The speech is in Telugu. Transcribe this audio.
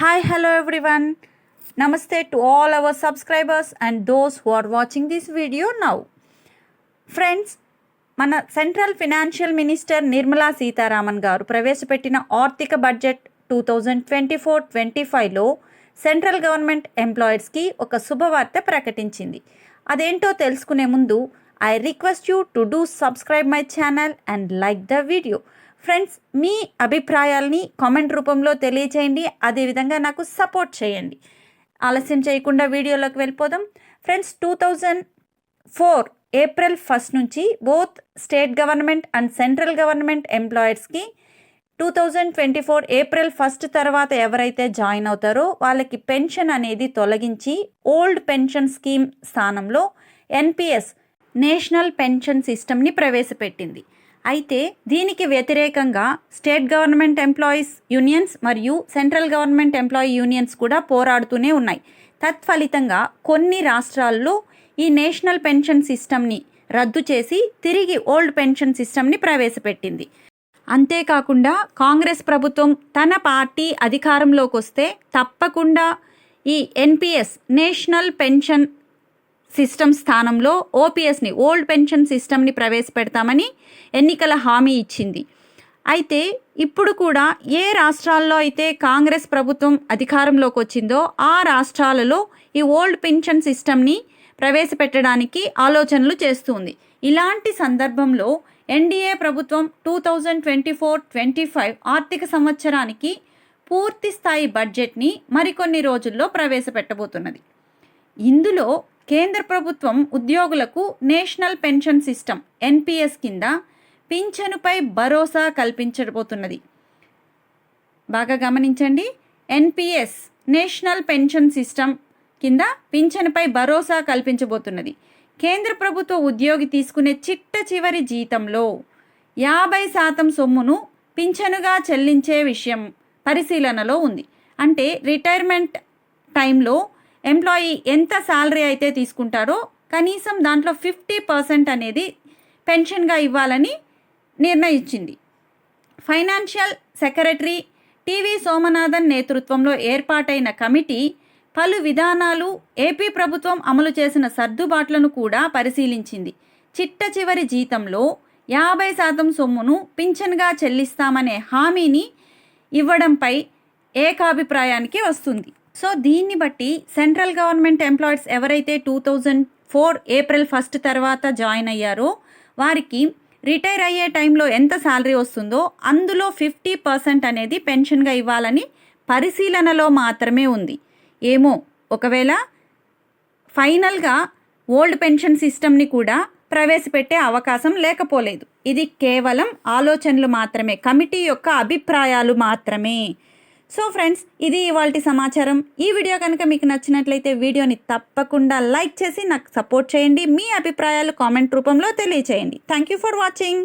హాయ్ హలో ఎవ్రీవన్ నమస్తే to all our subscribers and those who are watching this video now friends మన central financial minister Nirmala Sitharaman గారు ప్రవేశపెట్టిన ఆర్థిక budget two thousand twenty four twenty ఫైవ్లో సెంట్రల్ గవర్నమెంట్ ఎంప్లాయర్స్కి ఒక శుభవార్త ప్రకటించింది. అదేంటో తెలుసుకునే ముందు I request you to do subscribe my channel and like the video friends మీ అభిప్రాయాల్ని కామెంట్ రూపంలో తెలియచేయండి. అదేవిధంగా నాకు సపోర్ట్ చేయండి. ఆలస్యం చేయకుండా వీడియోలోకి వెళ్ళిపోదాం. Friends two thousand four April first నుంచి both state government and central government ఎంప్లాయర్స్కి two thousand twenty four April first తర్వాత ఎవరైతే జాయిన్ అవుతారో వాళ్ళకి పెన్షన్ అనేది తొలగించి ఓల్డ్ పెన్షన్ స్కీమ్ స్థానంలో ఎన్పిఎస్ నేషనల్ పెన్షన్ సిస్టమ్ని ప్రవేశపెట్టింది. అయితే దీనికి వ్యతిరేకంగా స్టేట్ గవర్నమెంట్ ఎంప్లాయీస్ యూనియన్స్ మరియు సెంట్రల్ గవర్నమెంట్ ఎంప్లాయీ యూనియన్స్ కూడా పోరాడుతూనే ఉన్నాయి. తత్ఫలితంగా కొన్ని రాష్ట్రాల్లో ఈ నేషనల్ పెన్షన్ సిస్టమ్ని రద్దు చేసి తిరిగి ఓల్డ్ పెన్షన్ సిస్టమ్ని ప్రవేశపెట్టింది. అంతేకాకుండా కాంగ్రెస్ ప్రభుత్వం తన పార్టీ అధికారంలోకి వస్తే తప్పకుండా ఈ ఎన్పిఎస్ నేషనల్ పెన్షన్ సిస్టమ్ స్థానంలో ఓపీఎస్ని ఓల్డ్ పెన్షన్ సిస్టమ్ని ప్రవేశపెడతామని ఎన్నికల హామీ ఇచ్చింది. అయితే ఇప్పుడు కూడా ఏ రాష్ట్రాల్లో అయితే కాంగ్రెస్ ప్రభుత్వం అధికారంలోకి వచ్చిందో ఆ రాష్ట్రాలలో ఈ ఓల్డ్ పెన్షన్ సిస్టమ్ని ప్రవేశపెట్టడానికి ఆలోచనలు చేస్తుంది. ఇలాంటి సందర్భంలో ఎన్డీఏ ప్రభుత్వం two thousand twenty four twenty five ఆర్థిక సంవత్సరానికి పూర్తి స్థాయి బడ్జెట్ని మరికొన్ని రోజుల్లో ప్రవేశపెట్టబోతున్నది. ఇందులో కేంద్ర ప్రభుత్వం ఉద్యోగులకు నేషనల్ పెన్షన్ సిస్టమ్ ఎన్పిఎస్ కింద పింఛనుపై భరోసా కల్పించబోతున్నది. బాగా గమనించండి. ఎన్పిఎస్ నేషనల్ పెన్షన్ సిస్టమ్ కింద పింఛనుపై భరోసా కల్పించబోతున్నది. కేంద్ర ప్రభుత్వ ఉద్యోగి తీసుకునే చిట్ట చివరి జీతంలో యాభై శాతం సొమ్మును పింఛనుగా చెల్లించే విషయం పరిశీలనలో ఉంది. అంటే రిటైర్మెంట్ టైంలో ఎంప్లాయీ ఎంత శాలరీ అయితే తీసుకుంటారో కనీసం దాంట్లో ఫిఫ్టీ పర్సెంట్ అనేది పెన్షన్గా ఇవ్వాలని నిర్ణయించింది. ఫైనాన్షియల్ సెక్రటరీ టీవీ సోమనాథన్ నేతృత్వంలో ఏర్పాటైన కమిటీ పలు విధానాలు ఏపీ ప్రభుత్వం అమలు చేసిన సర్దుబాట్లను కూడా పరిశీలించింది. చిట్ట చివరి జీతంలో యాభై శాతం సొమ్మును పింఛన్గా చెల్లిస్తామనే హామీని ఇవ్వడంపై ఏకాభిప్రాయానికి వస్తుంది. సో దీన్ని బట్టి సెంట్రల్ గవర్నమెంట్ ఎంప్లాయీస్ ఎవరైతే two thousand four April first తర్వాత జాయిన్ అయ్యారో వారికి రిటైర్ అయ్యే టైంలో ఎంత శాలరీ వస్తుందో అందులో ఫిఫ్టీ పర్సెంట్ అనేది పెన్షన్గా ఇవ్వాలని పరిశీలనలో మాత్రమే ఉంది. ఏమో ఒకవేళ ఫైనల్గా ఓల్డ్ పెన్షన్ సిస్టమ్ని కూడా ప్రవేశపెట్టే అవకాశం లేకపోలేదు. ఇది కేవలం ఆలోచనలు మాత్రమే కమిటీ యొక్క అభిప్రాయాలు మాత్రమే. సో ఫ్రెండ్స్ ఇది ఇవాళ సమాచారం. ఈ వీడియో కనుక మీకు నచ్చినట్లయితే వీడియోని తప్పకుండా లైక్ చేసి నాకు సపోర్ట్ చేయండి. మీ అభిప్రాయాలు కామెంట్ రూపంలో తెలియచేయండి. Thank you for watching.